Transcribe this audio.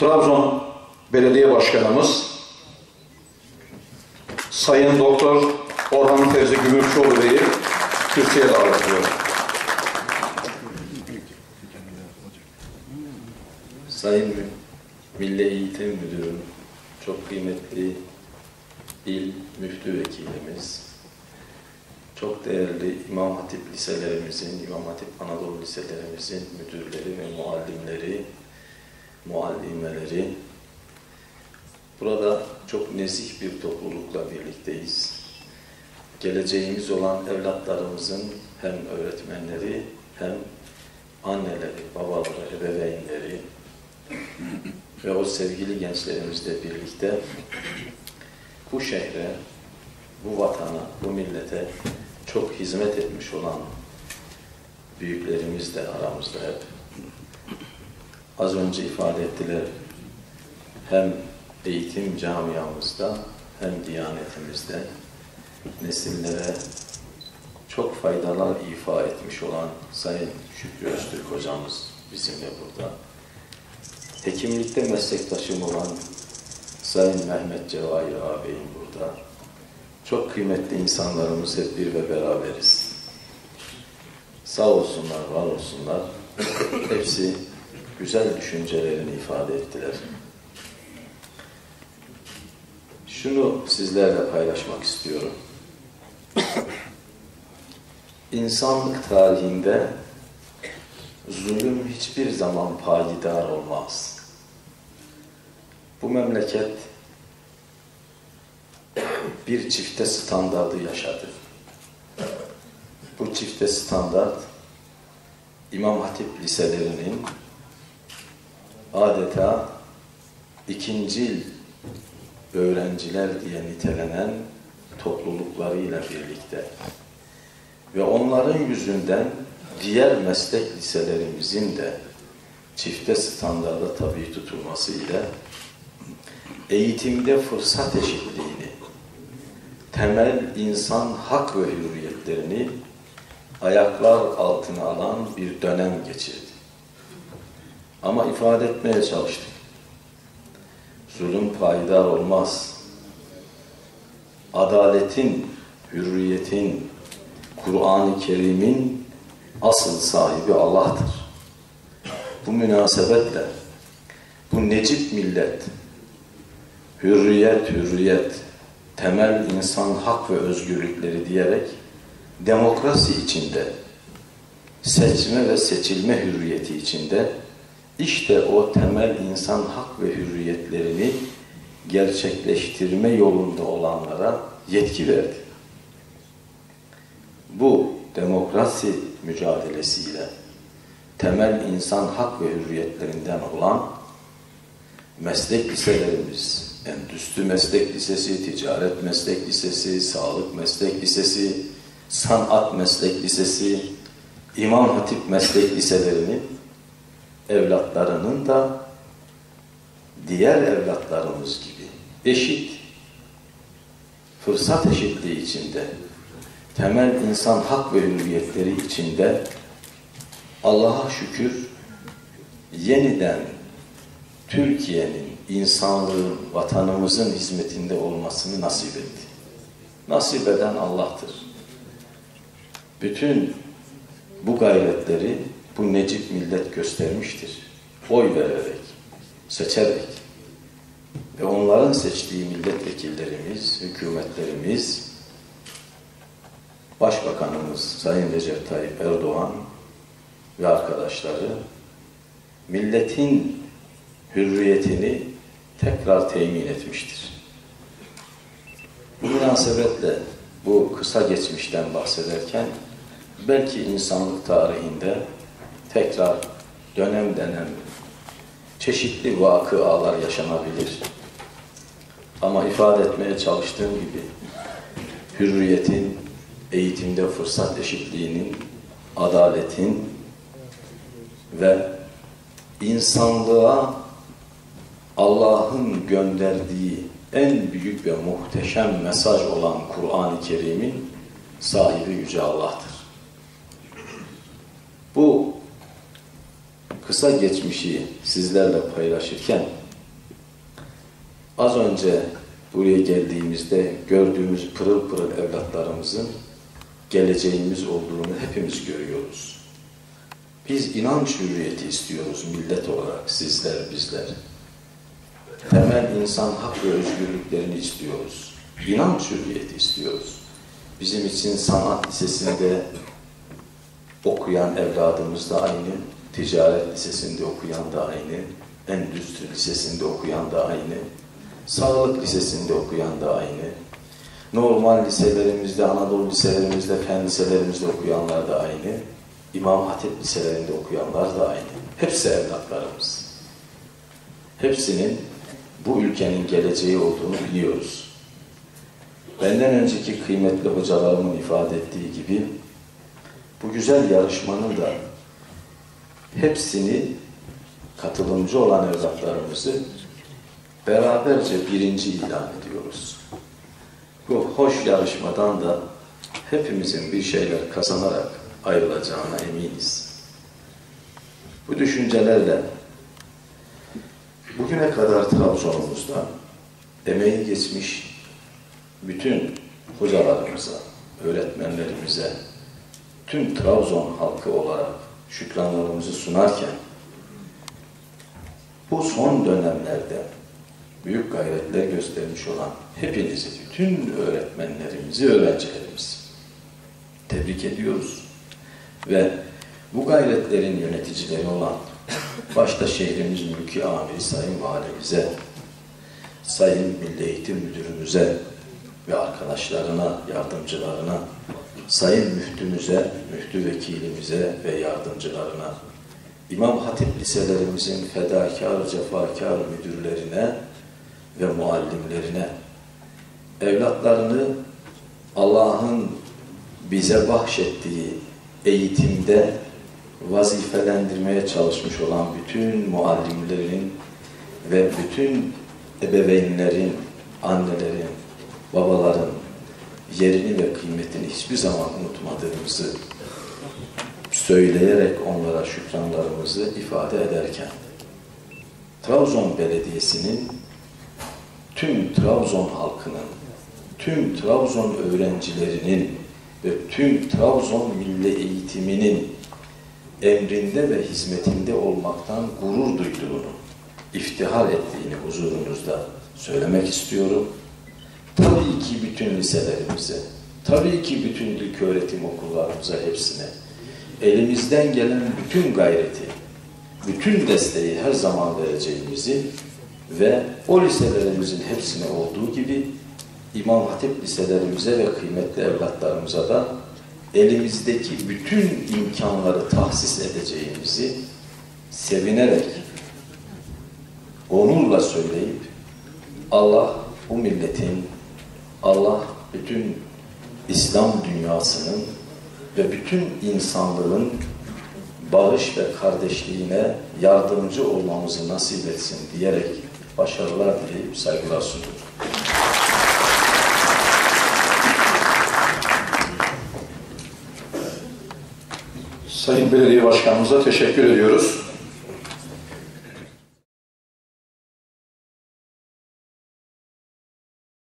Trabzon Belediye Başkanımız Sayın Doktor Orhan Fevzi Gümüşoğlu Bey'i kürsüye davet ediyorum. Sayın Milli Eğitim Müdürüm, çok kıymetli il müftü vekilimiz, çok değerli İmam Hatip liselerimizin, İmam Hatip Anadolu liselerimizin müdürleri ve muallimleri, muallimeleri, burada çok nezih bir toplulukla birlikteyiz. Geleceğimiz olan evlatlarımızın hem öğretmenleri hem anneleri, babaları, ebeveynleri, ve o sevgili gençlerimizle birlikte bu şehre, bu vatana, bu millete çok hizmet etmiş olan büyüklerimiz de aramızda hep. Az önce ifade ettiler. Hem eğitim camiamızda hem diyanetimizde nesillere çok faydalar ifa etmiş olan Sayın Şükrü Öztürk hocamız bizimle burada hekimlikte meslektaşım olan Sayın Mehmet Cevahir ağabeyim burada. Çok kıymetli insanlarımız hep bir ve beraberiz. Sağ olsunlar, var olsunlar. Hepsi güzel düşüncelerini ifade ettiler. Şunu sizlerle paylaşmak istiyorum. İnsanlık tarihinde zulüm hiçbir zaman payidar olmaz. Bu memleket bir çifte standardı yaşadı. Bu çifte standart İmam Hatip liselerinin adeta ikincil öğrenciler diye nitelenen topluluklarıyla birlikte ve onların yüzünden diğer meslek liselerimizin de çifte standarda tabi tutulması ile eğitimde fırsat eşitliğini, temel insan hak ve hürriyetlerini ayaklar altına alan bir dönem geçirdi. Ama ifade etmeye çalıştık. Zulüm payidar olmaz. Adaletin, hürriyetin, Kur'an-ı Kerim'in asıl sahibi Allah'tır. Bu münasebetle bu necip millet hürriyet, hürriyet, temel insan hak ve özgürlükleri diyerek demokrasi içinde seçme ve seçilme hürriyeti içinde işte o temel insan hak ve hürriyetlerini gerçekleştirme yolunda olanlara yetki verdi. Bu demokrasi mücadelesiyle temel insan hak ve hürriyetlerinden olan meslek liselerimiz, Endüstri Meslek Lisesi, Ticaret Meslek Lisesi, Sağlık Meslek Lisesi, Sanat Meslek Lisesi, İmam Hatip Meslek Liselerinin evlatlarının da diğer evlatlarımız gibi eşit fırsat eşitliği içinde temel insan hak ve hürriyetleri içinde Allah'a şükür yeniden Türkiye'nin, insanlığın, vatanımızın hizmetinde olmasını nasip etti. Nasip eden Allah'tır. Bütün bu gayretleri bu necip millet göstermiştir. Oy vererek, seçerek ve onların seçtiği milletvekillerimiz, hükümetlerimiz, Başbakanımız Sayın Recep Tayyip Erdoğan ve arkadaşları milletin hürriyetini tekrar temin etmiştir. Bu münasebetle bu kısa geçmişten bahsederken belki insanlık tarihinde tekrar dönem dönem çeşitli vakıalar yaşanabilir. Ama ifade etmeye çalıştığım gibi hürriyetin, eğitimde fırsat eşitliğinin, adaletin ve insanlığa Allah'ın gönderdiği en büyük ve muhteşem mesaj olan Kur'an-ı Kerim'in sahibi Yüce Allah'tır. Bu kısa geçmişi sizlerle paylaşırken Az önce buraya geldiğimizde gördüğümüz pırıl pırıl evlatlarımızın geleceğimiz olduğunu hepimiz görüyoruz. Biz inanç hürriyeti istiyoruz millet olarak, sizler, bizler. Temel insan hak ve özgürlüklerini istiyoruz. İnanç hürriyeti istiyoruz. Bizim için sanat lisesinde okuyan evladımız da aynı, ticaret lisesinde okuyan da aynı, endüstri lisesinde okuyan da aynı, sağlık lisesinde okuyan da aynı, normal liselerimizde, Anadolu liselerimizde, fen liselerimizde okuyanlar da aynı, İmam Hatip liselerinde okuyanlar da aynı. Hepsi evlatlarımız. Hepsinin bu ülkenin geleceği olduğunu biliyoruz. Benden önceki kıymetli hocalarımın ifade ettiği gibi bu güzel yarışmanın da hepsini katılımcı olan evlatlarımızı beraberce birinci ilan ediyoruz. Bu hoş yarışmadan da hepimizin bir şeyler kazanarak ayrılacağına eminiz. Bu düşüncelerle bugüne kadar Trabzon'umuzda emeği geçmiş bütün hocalarımıza, öğretmenlerimize, tüm Trabzon halkı olarak şükranlarımızı sunarken bu son dönemlerde büyük gayretler göstermiş olan hepinizi, bütün öğretmenlerimizi, öğrencilerimizi tebrik ediyoruz. Ve bu gayretlerin yöneticileri olan başta şehrimiz mülki amiri Sayın Valimize, Sayın Milli Eğitim Müdürümüze ve arkadaşlarına, yardımcılarına, Sayın Müftümüze, Müftü Vekilimize ve yardımcılarına, İmam Hatip liselerimizin fedakar, cefakar müdürlerine ve muallimlerine, evlatlarını Allah'ın bize bahşettiği eğitimde vazifelendirmeye çalışmış olan bütün muallimlerin ve bütün ebeveynlerin, annelerin, babaların yerini ve kıymetini hiçbir zaman unutmadığımızı söyleyerek onlara şükranlarımızı ifade ederken Trabzon Belediyesi'nin tüm Trabzon halkının, tüm Trabzon öğrencilerinin ve tüm Trabzon milli eğitiminin emrinde ve hizmetinde olmaktan gurur duyduğunu, iftihar ettiğini huzurunuzda söylemek istiyorum. Tabii ki bütün liselerimize, tabii ki bütün ilköğretim okullarımıza hepsine, elimizden gelen bütün gayreti, bütün desteği her zaman vereceğimizi ve o liselerimizin hepsine olduğu gibi İmam Hatip liselerimize ve kıymetli evlatlarımıza da elimizdeki bütün imkanları tahsis edeceğimizi sevinerek, onurla söyleyip Allah bu milletin, Allah bütün İslam dünyasının ve bütün insanlığın bağış ve kardeşliğine yardımcı olmamızı nasip etsin diyerek başarılar dileyip saygılar sunuyorum. Sayın Belediye Başkanımıza teşekkür ediyoruz.